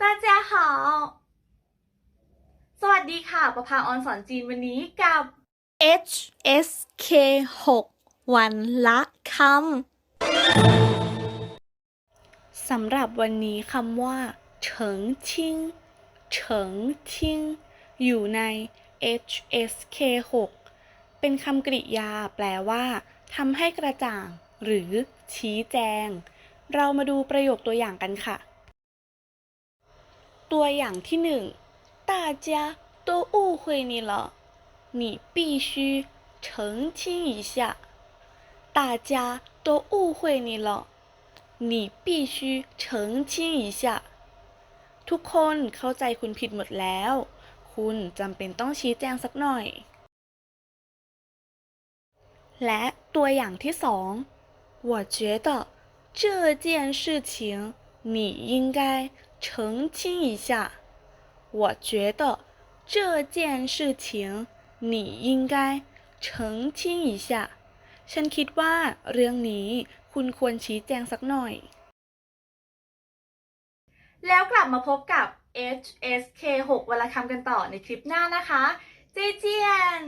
ตาเจ้าหาสวัสดีค่ะ ประภาออนสอนจีนวันนี้กับ H S K 6วันละคำสำหรับวันนี้คำว่าเฉิงชิงเฉิงชิงอยู่ใน H S K 6เป็นคำกริยาแปลว่าทำให้กระจ่าง หรือชี้แจง เรามาดูประโยคตัวอย่างกันค่ะ ตัวอย่างที่หนึ่ง大家都误会你了你必须澄清一下大家都误会你了你必须澄清一下ทุกคนเข้าใจคุณผิดหมดแล้ว คุณจำเป็นต้องชี้แจงสักหน่อย และตัวอย่างที่สอง我觉得这件事情你应该 澄清一下。我觉得这件事情你应该澄清一下。ฉันคิดว่าเรื่องนี้คุณควรชี้แจงสักหน่อย แล้วกลับมาพบกับ HSK 6วันละคำกันต่อในคลิปหน้านะคะ เจเจียน